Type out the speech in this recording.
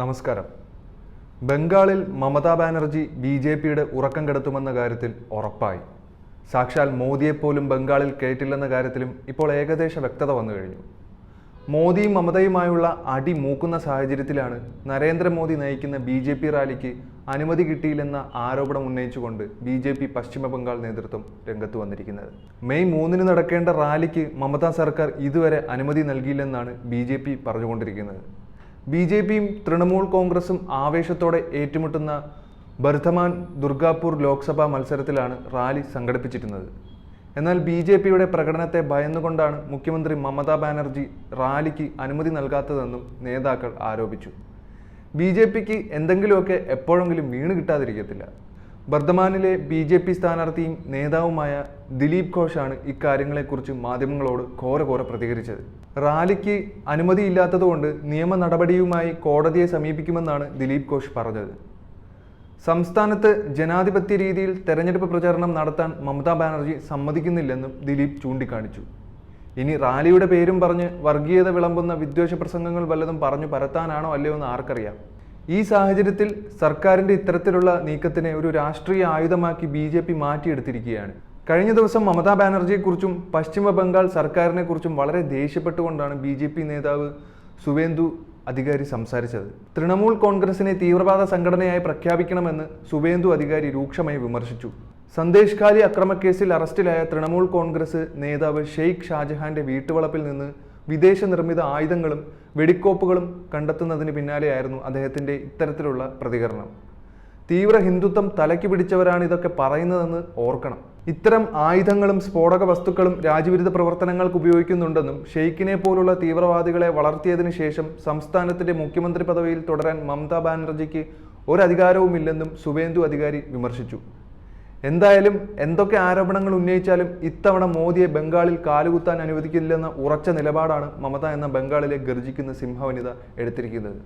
നമസ്കാരം. ബംഗാളിൽ Mamata Banerjee B J പിയുടെ ഉറക്കം കെടുത്തുമെന്ന കാര്യത്തിൽ ഉറപ്പായി. സാക്ഷാൽ മോദിയെപ്പോലും ബംഗാളിൽ കേട്ടില്ലെന്ന കാര്യത്തിലും ഇപ്പോൾ ഏകദേശ വ്യക്തത വന്നു കഴിഞ്ഞു. മോദിയും മമതയുമായുള്ള അടി മൂക്കുന്ന സാഹചര്യത്തിലാണ് നരേന്ദ്രമോദി നയിക്കുന്ന ബി ജെ പി റാലിക്ക് അനുമതി കിട്ടിയില്ലെന്ന ആരോപണം ഉന്നയിച്ചുകൊണ്ട് ബി ജെ പി പശ്ചിമ ബംഗാൾ നേതൃത്വം രംഗത്ത് വന്നിരിക്കുന്നത്. മെയ് മൂന്നിന് നടക്കേണ്ട റാലിക്ക് മമതാ സർക്കാർ ഇതുവരെ അനുമതി നൽകിയില്ലെന്നാണ് ബി ജെ പി പറഞ്ഞുകൊണ്ടിരിക്കുന്നത്. ബി ജെ പിയും തൃണമൂൽ കോൺഗ്രസും ആവേശത്തോടെ ഏറ്റുമുട്ടുന്ന ബർധമാൻ ദുർഗാപൂർ ലോക്സഭാ മത്സരത്തിലാണ് റാലി സംഘടിപ്പിച്ചിരുന്നത്. എന്നാൽ ബി ജെ പിയുടെ പ്രകടനത്തെ ഭയന്നുകൊണ്ടാണ് മുഖ്യമന്ത്രി മമതാ ബാനർജി റാലിക്ക് അനുമതി നൽകാത്തതെന്നും നേതാക്കൾ ആരോപിച്ചു. ബി ജെ പിക്ക് എന്തെങ്കിലുമൊക്കെ എപ്പോഴെങ്കിലും വീണ് കിട്ടാതിരിക്കത്തില്ല. ബർദ്ധമാനിലെ ബി ജെ പി സ്ഥാനാർത്ഥിയും നേതാവുമായ ദിലീപ് ഘോഷാണ് ഇക്കാര്യങ്ങളെക്കുറിച്ച് മാധ്യമങ്ങളോട് ഘോര ഘോര പ്രതികരിച്ചത്. റാലിക്ക് അനുമതിയില്ലാത്തതുകൊണ്ട് നിയമ നടപടിയുമായി കോടതിയെ സമീപിക്കുമെന്നാണ് ദിലീപ് ഘോഷ് പറഞ്ഞത്. സംസ്ഥാനത്ത് ജനാധിപത്യ രീതിയിൽ തെരഞ്ഞെടുപ്പ് പ്രചാരണം നടത്താൻ മമതാ ബാനർജി സമ്മതിക്കുന്നില്ലെന്നും ദിലീപ് ചൂണ്ടിക്കാണിച്ചു. ഇനി റാലിയുടെ പേരും പറഞ്ഞ് വർഗീയത വിളമ്പുന്ന വിദ്വേഷ പ്രസംഗങ്ങൾ വല്ലതും പറഞ്ഞു പരത്താനാണോ അല്ലയോ എന്ന് ആർക്കറിയാം. ഈ സാഹചര്യത്തിൽ സർക്കാരിന്റെ ഇത്തരത്തിലുള്ള നീക്കത്തിനെ ഒരു രാഷ്ട്രീയ ആയുധമാക്കി ബി ജെ പി മാറ്റിയെടുത്തിരിക്കുകയാണ്. കഴിഞ്ഞ ദിവസം മമതാ ബാനർജിയെക്കുറിച്ചും പശ്ചിമ ബംഗാൾ സർക്കാരിനെ കുറിച്ചും വളരെ ദേഷ്യപ്പെട്ടുകൊണ്ടാണ് ബി ജെ പി നേതാവ് സുവേന്ദു അധികാരി സംസാരിച്ചത്. തൃണമൂൽ കോൺഗ്രസിനെ തീവ്രവാദ സംഘടനയായി പ്രഖ്യാപിക്കണമെന്ന് സുവേന്ദു അധികാരി രൂക്ഷമായി വിമർശിച്ചു. സന്ദേശ് ഖാലി അക്രമക്കേസിൽ അറസ്റ്റിലായ തൃണമൂൽ കോൺഗ്രസ് നേതാവ് ഷെയ്ഖ് ഷാജഹാന്റെ വീട്ടുവളപ്പിൽ നിന്ന് വിദേശ നിർമ്മിത ആയുധങ്ങളും വെടിക്കോപ്പുകളും കണ്ടെത്തുന്നതിന് പിന്നാലെയായിരുന്നു അദ്ദേഹത്തിന്റെ ഇത്തരത്തിലുള്ള പ്രതികരണം. തീവ്ര ഹിന്ദുത്വം തലയ്ക്ക് പിടിച്ചവരാണ് ഇതൊക്കെ പറയുന്നതെന്ന് ഓർക്കണം. ഇത്തരം ആയുധങ്ങളും സ്ഫോടക വസ്തുക്കളും രാജ്യവിരുദ്ധ പ്രവർത്തനങ്ങൾക്ക് ഉപയോഗിക്കുന്നുണ്ടെന്നും ഷെയ്ഖിനെ പോലുള്ള തീവ്രവാദികളെ വളർത്തിയതിനു ശേഷം സംസ്ഥാനത്തിന്റെ മുഖ്യമന്ത്രി പദവിയിൽ തുടരാൻ മമതാ ബാനർജിക്ക് ഒരധികാരവുമില്ലെന്നും സുവേന്ദു അധികാരി വിമർശിച്ചു. എന്തായാലും എന്തൊക്കെ ആരോപണങ്ങൾ ഉന്നയിച്ചാലും ഇത്തവണ മോദിയെ ബംഗാളിൽ കാലുകുത്താൻ അനുവദിക്കില്ലെന്ന ഉറച്ച നിലപാടാണ് മമത എന്ന ബംഗാളിലെ ഗർജിക്കുന്ന സിംഹവനിത എടുത്തിരിക്കുന്നത്.